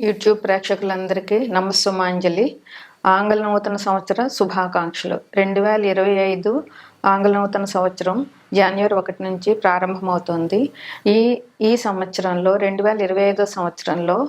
YouTube ప్రేక్షకులందరికీ నమస్సుమాంజలి. ఆంగ్ల నూతన సంవత్సర శుభాకాంక్షలు. రెండు వేల ఇరవై ఐదు ఆంగ్ల నూతన సంవత్సరం జనవరి ఒకటి నుంచి ప్రారంభమవుతుంది. ఈ ఈ సంవత్సరంలో రెండు వేల ఇరవై ఐదో సంవత్సరంలో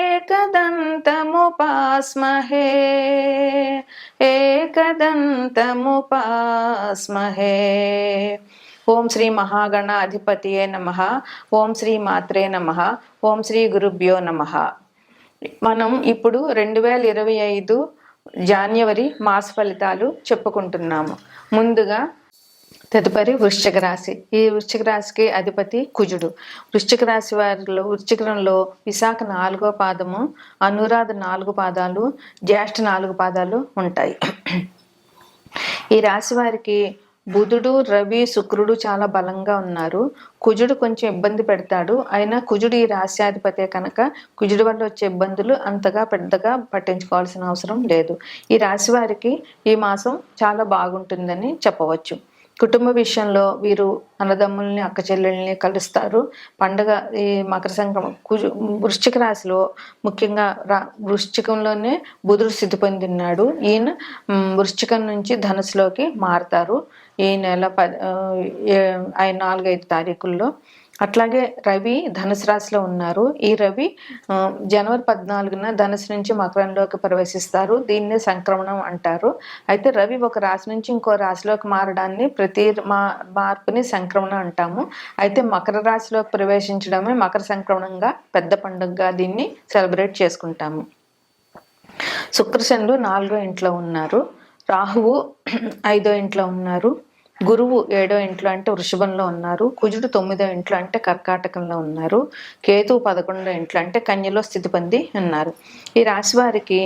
అనేకదంతం ఏకదంతముపాస్మహే. ఏకదంతముపాస్మహే. ఓం శ్రీ మహాగణ అధిపతియే నమ. ఓం శ్రీ మాత్రే నమ. ఓం శ్రీ గురుభ్యో నమ. మనం ఇప్పుడు రెండు వేల ఇరవై ఐదు జాన్యవరి మాస ఫలితాలు చెప్పుకుంటున్నాము. ముందుగా తదుపరి వృశ్చిక రాశి. ఈ వృశ్చిక రాశికి అధిపతి కుజుడు. వృశ్చిక రాశి వారిలో వృశ్చికంలో విశాఖ నాలుగో పాదము అనురాధ నాలుగు పాదాలు జ్యేష్ఠ నాలుగు పాదాలు ఉంటాయి. ఈ రాశి వారికి బుధుడు రవి శుక్రుడు చాలా బలంగా ఉన్నారు. కుజుడు కొంచెం ఇబ్బంది పెడతాడు. అయినా కుజుడు ఈ రాశ్యాధిపతే కనుక కుజుడు వల్ల వచ్చే ఇబ్బందులు అంతగా పెద్దగా పట్టించుకోవాల్సిన అవసరం లేదు. ఈ రాశి వారికి ఈ మాసం చాలా బాగుంటుందని చెప్పవచ్చు. కుటుంబ విషయంలో వీరు అన్నదమ్ముల్ని అక్క చెల్లెల్ని కలుస్తారు. పండగ ఈ మకర సంక్రమణ కుజు వృశ్చిక రాశిలో ముఖ్యంగా రా వృశ్చికంలోనే బుధుడు స్థితి పొందిన్నాడు ఈయన వృశ్చికం నుంచి ధనుసులోకి మారతారు. ఈ నెల ప ఆ, ఐ నాలుగైదు తారీఖుల్లో అట్లాగే రవి ధనుసు రాశిలో ఉన్నారు. ఈ రవి జనవరి పద్నాలుగున ధనుసు నుంచి మకరంలోకి ప్రవేశిస్తారు. దీన్నే సంక్రమణం అంటారు. అయితే రవి ఒక రాశి నుంచి ఇంకో రాశిలోకి మారడాన్ని ప్రతి మా మార్పుని సంక్రమణ అంటాము. అయితే మకర రాశిలోకి ప్రవేశించడమే మకర సంక్రమణంగా పెద్ద పండుగగా దీన్ని సెలబ్రేట్ చేసుకుంటాము. శుక్రశనులు నాలుగో ఇంట్లో ఉన్నారు. రాహువు ఐదో ఇంట్లో ఉన్నారు. గురువు ఏడో ఇంట్లో అంటే వృషభంలో ఉన్నారు కుజుడు తొమ్మిదో ఇంట్లో అంటే కర్కాటకంలో ఉన్నారు కేతు పదకొండో ఇంట్లో అంటే కన్యలో స్థితి పొంది ఉన్నారు. ఈ రాశి వారికి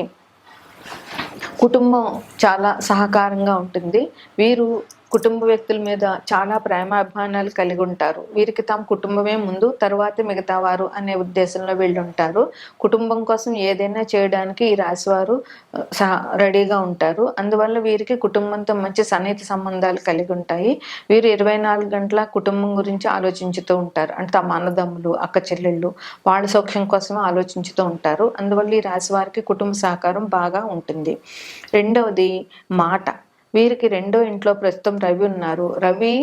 కుటుంబం చాలా సహకారంగా ఉంటుంది. వీరు కుటుంబ వ్యక్తుల మీద చాలా ప్రేమాభిమానాలు కలిగి ఉంటారు. వీరికి తమ కుటుంబమే ముందు తర్వాత మిగతా వారు అనే ఉద్దేశంలో వీళ్ళు ఉంటారు. కుటుంబం కోసం ఏదైనా చేయడానికి ఈ రాశివారు రెడీగా ఉంటారు. అందువల్ల వీరికి కుటుంబంతో మంచి సన్నిహిత సంబంధాలు కలిగి ఉంటాయి. వీరు ఇరవై నాలుగు గంటల కుటుంబం గురించి ఆలోచించుతూ ఉంటారు. అంటే తమ అన్నదమ్ములు అక్క చెల్లెళ్ళు వాళ్ళ సౌఖ్యం కోసమే ఆలోచించుతూ ఉంటారు. అందువల్ల ఈ రాశి వారికి కుటుంబ సహకారం బాగా ఉంటుంది. రెండవది మాట. వీరికి రెండో ఇంట్లో ప్రస్తుతం రవి ఉన్నారు. రవి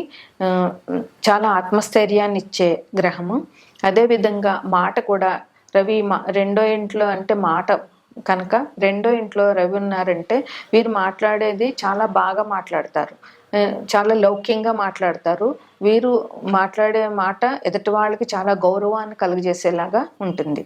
చాలా ఆత్మస్థైర్యాన్ని ఇచ్చే గ్రహము అదేవిధంగా మాట కూడా రవి మా రెండో ఇంట్లో అంటే మాట కనుక రెండో ఇంట్లో రవి ఉన్నారంటే వీరు మాట్లాడేది చాలా బాగా మాట్లాడతారు. చాలా లౌక్యంగా మాట్లాడతారు. వీరు మాట్లాడే మాట ఎదుటి వాళ్ళకి చాలా గౌరవాన్ని కలుగజేసేలాగా ఉంటుంది.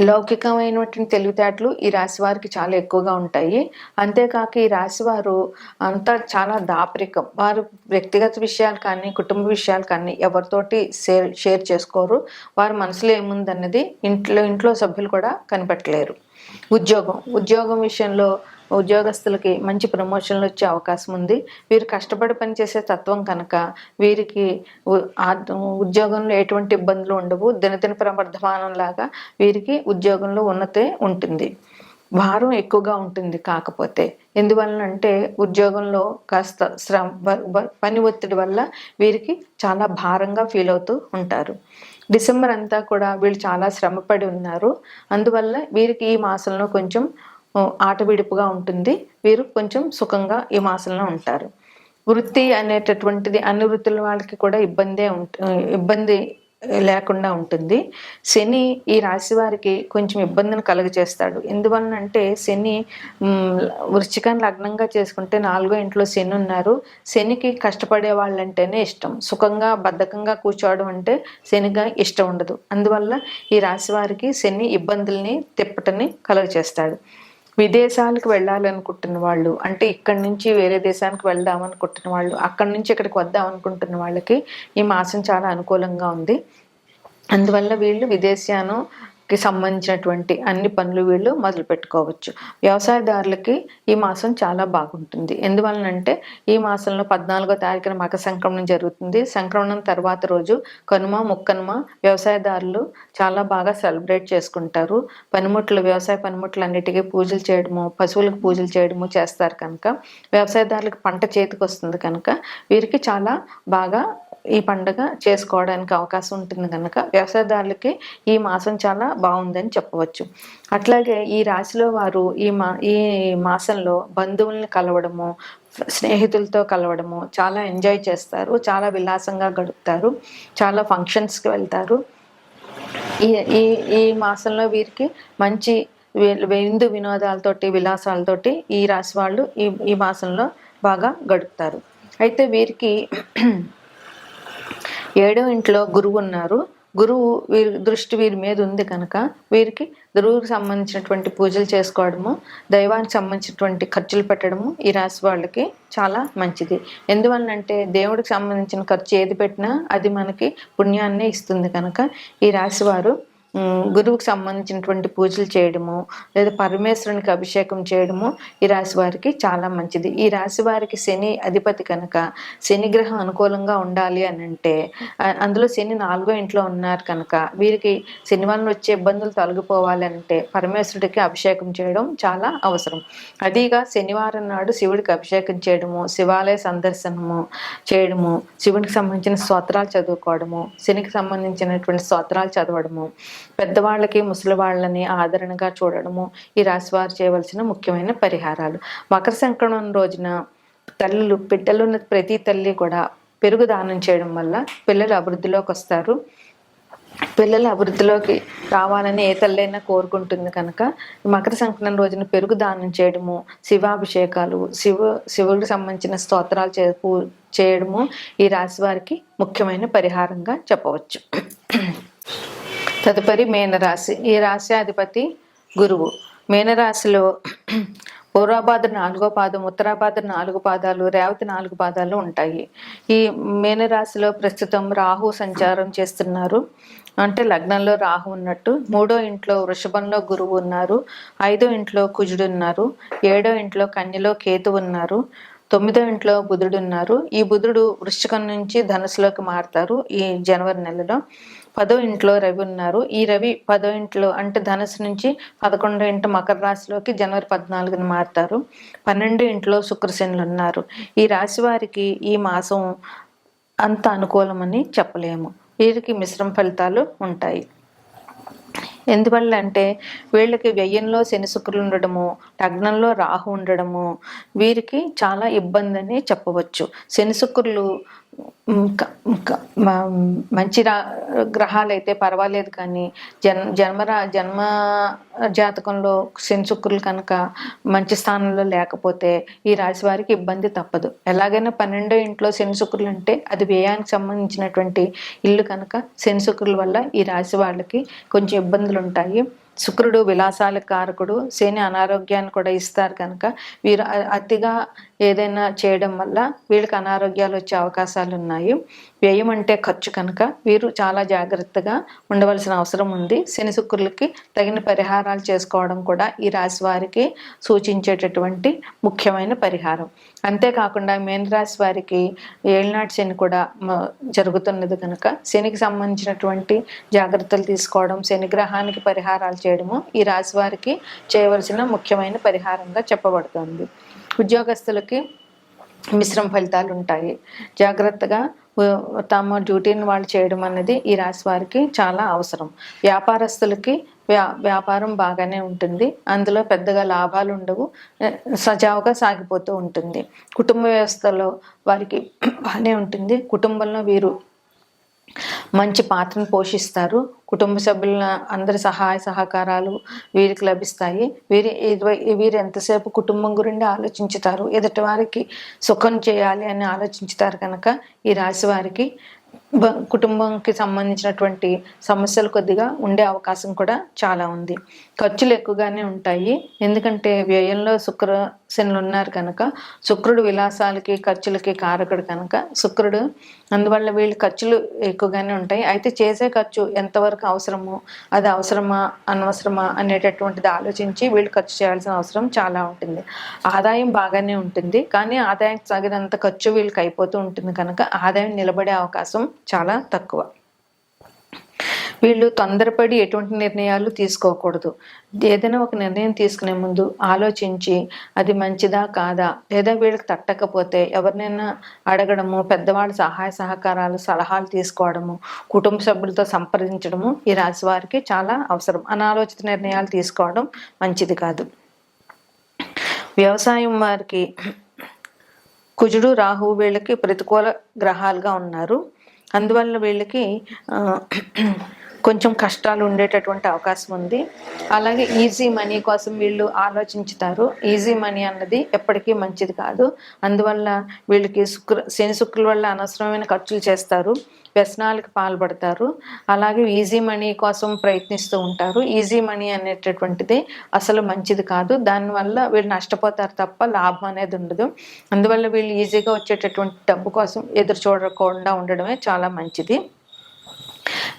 లౌకికమైనటువంటి తెలివితేటలు ఈ రాశి వారికి చాలా ఎక్కువగా ఉంటాయి. అంతేకాక ఈ రాశి వారు అంతా చాలా దాపరికం. వారు వ్యక్తిగత విషయాలు కానీ కుటుంబ విషయాలు కానీ ఎవరితోటి షేర్ షేర్ చేసుకోరు. వారి మనసులో ఏముందన్నది ఇంట్లో ఇంట్లో సభ్యులు కూడా కనిపెట్టలేరు. ఉద్యోగం. ఉద్యోగం విషయంలో ఉద్యోగస్తులకి మంచి ప్రమోషన్లు వచ్చే అవకాశం ఉంది. వీరు కష్టపడి పనిచేసే తత్వం కనుక వీరికి ఉ- ఉద్యోగంలో ఎటువంటి ఇబ్బందులు ఉండవు. దినదిన ప్రవర్ధమానం లాగా వీరికి ఉద్యోగంలో ఉన్నతే ఉంటుంది. భారం ఎక్కువగా ఉంటుంది కాకపోతే. ఎందువలన అంటే ఉద్యోగంలో కాస్త శ్రమ పని ఒత్తిడి వల్ల వీరికి చాలా భారంగా ఫీల్ అవుతూ ఉంటారు. డిసెంబర్ అంతా కూడా వీళ్ళు చాలా శ్రమపడి ఉన్నారు. అందువల్ల వీరికి ఈ మాసంలో కొంచెం ఆటవిడుపుగా ఉంటుంది. వీరు కొంచెం సుఖంగా ఈ మాసంలో ఉంటారు. వృత్తి అనేటటువంటిది అన్ని వృత్తుల వాళ్ళకి కూడా ఇబ్బందే ఉంట ఇబ్బంది లేకుండా ఉంటుంది. శని ఈ రాశి వారికి కొంచెం ఇబ్బందిని కలుగజేస్తాడు. ఎందువలనంటే శని వృశ్చికాన్ని లగ్నంగా చేసుకుంటే నాలుగో ఇంట్లో శని ఉన్నారు. శనికి కష్టపడే వాళ్ళంటేనే ఇష్టం. సుఖంగా బద్ధకంగా కూర్చోవడం అంటే శనిగా ఇష్టం ఉండదు. అందువల్ల ఈ రాశి వారికి శని ఇబ్బందుల్ని తిప్పటని కలుగజేస్తాడు. విదేశాలకు వెళ్ళాలనుకుంటున్న వాళ్ళు అంటే ఇక్కడి నుంచి వేరే దేశానికి వెళ్దాం అనుకుంటున్న వాళ్ళు అక్కడి నుంచి ఇక్కడికి వద్దాం అనుకుంటున్న వాళ్ళకి ఈ మాసం చాలా అనుకూలంగా ఉంది. అందువల్ల వీళ్ళు విదేశాను కి సంబంధించినటువంటి అన్ని పనులు వీళ్ళు మొదలు పెట్టుకోవచ్చు. వ్యవసాయదారులకి ఈ మాసం చాలా బాగుంటుంది. ఎందువలనంటే ఈ మాసంలో పద్నాలుగో తారీఖున మకర సంక్రమణం జరుగుతుంది. సంక్రమణం తర్వాత రోజు కనుమ ముక్కనుమ వ్యవసాయదారులు చాలా బాగా సెలబ్రేట్ చేసుకుంటారు. పనిముట్లు వ్యవసాయ పనిముట్లు అన్నిటికీ పూజలు చేయడము పశువులకు పూజలు చేయడము చేస్తారు కనుక. వ్యవసాయదారులకు పంట చేతికి వస్తుంది కనుక వీరికి చాలా బాగా ఈ పండుగ చేసుకోవడానికి అవకాశం ఉంటుంది కనుక వ్యవసాయదారులకి ఈ మాసం చాలా బాగుందని చెప్పవచ్చు. అట్లాగే ఈ రాశిలో వారు ఈ మా ఈ మాసంలో బంధువుల్ని కలవడము స్నేహితులతో కలవడము చాలా ఎంజాయ్ చేస్తారు. చాలా విలాసంగా గడుపుతారు. చాలా ఫంక్షన్స్కి వెళ్తారు. ఈ ఈ ఈ మాసంలో వీరికి మంచి విందు వినోదాలతోటి విలాసాలతోటి ఈ రాశి వాళ్ళు ఈ ఈ మాసంలో బాగా గడుపుతారు. అయితే వీరికి ఏడో ఇంట్లో గురువు ఉన్నారు. గురువు వీరి దృష్టి వీరి మీద ఉంది కనుక వీరికి గురువుకి సంబంధించినటువంటి పూజలు చేసుకోవడము దైవానికి సంబంధించినటువంటి ఖర్చులు పెట్టడము ఈ రాశి వాళ్ళకి చాలా మంచిది. ఎందువల్లంటే దేవుడికి సంబంధించిన ఖర్చు ఏది పెట్టినా అది మనకి పుణ్యాన్ని ఇస్తుంది కనుక ఈ రాశి వారు గురువుకు సంబంధించినటువంటి పూజలు చేయడము లేదా పరమేశ్వరునికి అభిషేకం చేయడము ఈ రాశి వారికి చాలా మంచిది. ఈ రాశి వారికి శని అధిపతి కనుక శని గ్రహం అనుకూలంగా ఉండాలి అని అంటే అందులో శని నాలుగో ఇంట్లో ఉన్నారు కనుక వీరికి శనివారం వచ్చే ఇబ్బందులు తొలగిపోవాలి అంటే పరమేశ్వరుడికి అభిషేకం చేయడం చాలా అవసరం. అదిగా శనివారం నాడు శివుడికి అభిషేకం చేయడము శివాలయ సందర్శనము చేయడము శివుడికి సంబంధించిన స్తోత్రాలు చదువుకోవడము శనికి సంబంధించినటువంటి స్తోత్రాలు చదవడము పెద్దవాళ్ళకి ముసలి వాళ్ళని ఆదరణగా చూడడము ఈ రాశి వారు చేయవలసిన ముఖ్యమైన పరిహారాలు. మకర సంక్రమణ రోజున తల్లులు బిడ్డలున్న ప్రతి తల్లి కూడా పెరుగు దానం చేయడం వల్ల పిల్లలు అభివృద్ధిలోకి వస్తారు. పిల్లల అభివృద్ధిలోకి రావాలని ఏ తల్లైనా కోరుకుంటుంది కనుక మకర సంక్రమణ రోజున పెరుగు దానం చేయడము శివాభిషేకాలు శివ శివుడికి సంబంధించిన స్తోత్రాలు చే చేయడము ఈ రాశి వారికి ముఖ్యమైన పరిహారంగా చెప్పవచ్చు. తదుపరి మేనరాశి. ఈ రాశ్యాధిపతి గురువు. మేనరాశిలో పూర్వభాద్ర నాలుగో పాదం ఉత్తరాభాద్ర నాలుగు పాదాలు రేవతి నాలుగు పాదాలు ఉంటాయి. ఈ మేనరాశిలో ప్రస్తుతం రాహు సంచారం చేస్తున్నారు. అంటే లగ్నంలో రాహు ఉన్నట్టు. మూడో ఇంట్లో వృషభంలో గురువు ఉన్నారు. ఐదో ఇంట్లో కుజుడు ఉన్నారు. ఏడో ఇంట్లో కన్యలో కేతు ఉన్నారు. తొమ్మిదో ఇంట్లో బుధుడు ఉన్నారు. ఈ బుధుడు వృశ్చికం నుంచి ధనుసులోకి మారుతారు ఈ జనవరి నెలలో. పదో ఇంట్లో రవి ఉన్నారు. ఈ రవి పదో ఇంట్లో అంటే ధనుసు నుంచి పదకొండో ఇంటి మకర రాశిలోకి జనవరి పద్నాలుగున మారుతారు. పన్నెండు ఇంట్లో శుక్రశనులు ఉన్నారు. ఈ రాశి వారికి ఈ మాసం అంత అనుకూలమని చెప్పలేము. వీరికి మిశ్రమ ఫలితాలు ఉంటాయి. ఎందువల్ల అంటే వీళ్ళకి వ్యయంలో శని శుక్రులు ఉండడము లగ్నంలో రాహు ఉండడము వీరికి చాలా ఇబ్బంది అని చెప్పవచ్చు. శని శుక్రులు మంచి గ్రహాలు అయితే పర్వాలేదు కానీ జన్ జన్మరా జన్మ జాతకంలో శుక్రులు కనుక మంచి స్థానంలో లేకపోతే ఈ రాశి వారికి ఇబ్బంది తప్పదు. ఎలాగైనా పన్నెండో ఇంట్లో శుక్రులు అంటే అది వ్యయానికి సంబంధించినటువంటి ఇల్లు కనుక శనిశుక్రుల వల్ల ఈ రాశి వాళ్ళకి కొంచెం ఇబ్బందులు ఉంటాయి. శుక్రుడు విలాసాల కారకుడు శని అనారోగ్యాన్ని కూడా ఇస్తారు కనుక వీరు అతిగా ఏదైనా చేయడం వల్ల వీళ్ళకి అనారోగ్యాలు వచ్చే అవకాశాలు ఉన్నాయి. వ్యయం అంటే ఖర్చు కనుక వీరు చాలా జాగ్రత్తగా ఉండవలసిన అవసరం ఉంది. శని శుక్రులకి తగిన పరిహారాలు చేసుకోవడం కూడా ఈ రాశి వారికి సూచించేటటువంటి ముఖ్యమైన పరిహారం. అంతేకాకుండా మేన రాశి వారికి ఏళ్ళనాటి శని కూడా జరుగుతున్నది కనుక శనికి సంబంధించినటువంటి జాగ్రత్తలు తీసుకోవడం శని గ్రహానికి పరిహారాలు చేయడము ఈ రాశి వారికి చేయవలసిన ముఖ్యమైన పరిహారంగా చెప్పబడుతుంది. ఉద్యోగస్తులకి మిశ్రమ ఫలితాలు ఉంటాయి. జాగ్రత్తగా తమ డ్యూటీని వాళ్ళు చేయడం అనేది ఈ రాశి వారికి చాలా అవసరం. వ్యాపారస్తులకి వ్యా వ్యాపారం బాగానే ఉంటుంది. అందులో పెద్దగా లాభాలు ఉండవు. సజావుగా సాగిపోతూ ఉంటుంది. కుటుంబ వ్యవస్థలో వారికి బాగానే ఉంటుంది. కుటుంబంలో వీరు మంచి పాత్రను పోషిస్తారు. కుటుంబ సభ్యుల అందరి సహాయ సహకారాలు వీరికి లభిస్తాయి. వీరి ఇరవై- వీరు ఎంతసేపు కుటుంబం గురించి ఆలోచించుతారు? ఎదుటి వారికి సుఖం చేయాలి అని ఆలోచించుతారు కనుక ఈ రాశి వారికి కుటుంబంకి సంబంధించినటువంటి సమస్యలు కొద్దిగా ఉండే అవకాశం కూడా చాలా ఉంది. ఖర్చులు ఎక్కువగానే ఉంటాయి. ఎందుకంటే వ్యయంలో శుక్ర శనులు ఉన్నారు కనుక శుక్రుడు విలాసాలకి ఖర్చులకి కారకుడు కనుక శుక్రుడు అందువల్ల వీళ్ళు ఖర్చులు ఎక్కువగానే ఉంటాయి. అయితే చేసే ఖర్చు ఎంతవరకు అవసరమో అది అవసరమా అనవసరమా అనేటటువంటిది ఆలోచించి వీళ్ళు ఖర్చు చేయాల్సిన అవసరం చాలా ఉంటుంది. ఆదాయం బాగానే ఉంటుంది. కానీ ఆదాయం తగినంత ఖర్చు వీళ్ళకి అయిపోతూ ఉంటుంది కనుక ఆదాయం నిలబడే అవకాశం చాలా తక్కువ. వీళ్ళు తొందరపడి ఎటువంటి నిర్ణయాలు తీసుకోకూడదు. ఏదైనా ఒక నిర్ణయం తీసుకునే ముందు ఆలోచించి అది మంచిదా కాదా లేదా వీళ్ళకి తట్టకపోతే ఎవరినైనా అడగడము పెద్దవాళ్ళ సహాయ సహకారాలు సలహాలు తీసుకోవడము కుటుంబ సభ్యులతో సంప్రదించడము ఈ రాశి వారికి చాలా అవసరం. అనాలోచిత నిర్ణయాలు తీసుకోవడం మంచిది కాదు. వ్యవసాయం వారికి కుజుడు రాహువు వీళ్ళకి ప్రతికూల గ్రహాలుగా ఉన్నారు. అందువల్ల వీళ్ళకి కొంచెం కష్టాలు ఉండేటటువంటి అవకాశం ఉంది. అలాగే ఈజీ మనీ కోసం వీళ్ళు ఆలోచించుతారు. ఈజీ మనీ అన్నది ఎప్పటికీ మంచిది కాదు. అందువల్ల వీళ్ళకి శుక్ర శని శుక్రుల వల్ల అనవసరమైన ఖర్చులు చేస్తారు. వ్యసనాలకు పాల్పడతారు. అలాగే ఈజీ మనీ కోసం ప్రయత్నిస్తూ ఉంటారు. ఈజీ మనీ అనేటటువంటిది అసలు మంచిది కాదు. దానివల్ల వీళ్ళు నష్టపోతారు తప్ప లాభం అనేది ఉండదు. అందువల్ల వీళ్ళు ఈజీగా వచ్చేటటువంటి డబ్బు కోసం ఎదురు చూడకుండా ఉండడమే చాలా మంచిది.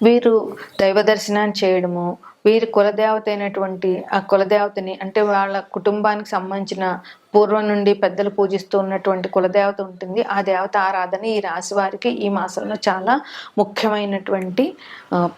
వీరు దైవ దర్శనాన్ని చేయడము వీరి కులదేవత అయినటువంటి ఆ కులదేవతని అంటే వాళ్ళ కుటుంబానికి సంబంధించిన పూర్వం నుండి పెద్దలు పూజిస్తూ ఉన్నటువంటి కులదేవత ఉంటుంది. ఆ దేవత ఆరాధన ఈ రాశి వారికి ఈ మాసంలో చాలా ముఖ్యమైనటువంటి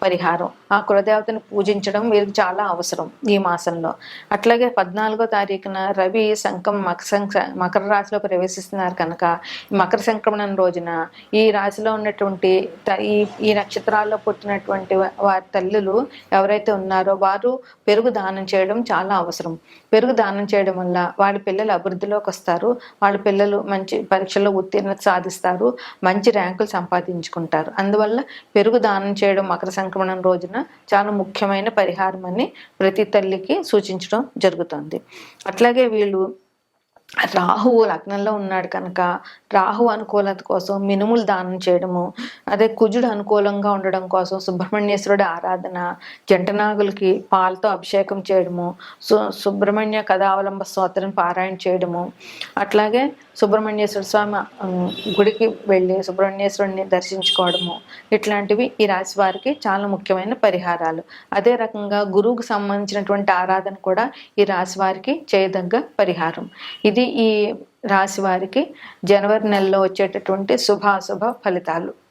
పరిహారం. ఆ కులదేవతని పూజించడం వీరికి చాలా అవసరం ఈ మాసంలో. అట్లాగే పద్నాలుగో తారీఖున రవి శంఖం మకర సంక్ర- మకర రాశిలో ప్రవేశిస్తున్నారు కనుక మకర సంక్రమణం రోజున ఈ రాశిలో ఉన్నటువంటి ఈ ఈ నక్షత్రాల్లో పుట్టినటువంటి వారి తల్లులు ఎవరైతే ఉన్నారో వారు పెరుగు దానం చేయడం చాలా అవసరం. పెరుగు దానం చేయడం వల్ల వాళ్ళ పిల్లలు అభివృద్ధిలోకి వస్తారు. వాళ్ళ పిల్లలు మంచి పరీక్షల్లో ఉత్తీర్ణత సాధిస్తారు. మంచి ర్యాంకులు సంపాదించుకుంటారు. అందువల్ల పెరుగు దానం చేయడం మకర సంక్రమణం రోజున చాలా ముఖ్యమైన పరిహారం అని ప్రతి తల్లికి సూచించడం జరుగుతుంది. అట్లాగే వీళ్ళు రాహువు లగ్నంలో ఉన్నాడు కనుక రాహు అనుకూలత కోసం మినుములు దానం చేయడము అదే కుజుడు అనుకూలంగా ఉండడం కోసం సుబ్రహ్మణ్యేశ్వరుడి ఆరాధన జంటనాగులకి పాలతో అభిషేకం చేయడము సు సుబ్రహ్మణ్య కథావలంబ స్తోత్రం పారాయణ చేయడము. అట్లాగే సుబ్రహ్మణ్యేశ్వర స్వామి గుడికి వెళ్ళి సుబ్రహ్మణ్యేశ్వరుడిని దర్శించుకోవడము. ఇట్లాంటివి ఈ రాశి వారికి చాలా ముఖ్యమైన పరిహారాలు. అదే రకంగా గురువుకు సంబంధించినటువంటి ఆరాధన కూడా ఈ రాశి వారికి చేయదగ్గ పరిహారం. ఇది ఈ రాశి వారికి జనవరి నెలలో వచ్చేటటువంటి శుభాశుభ ఫలితాలు.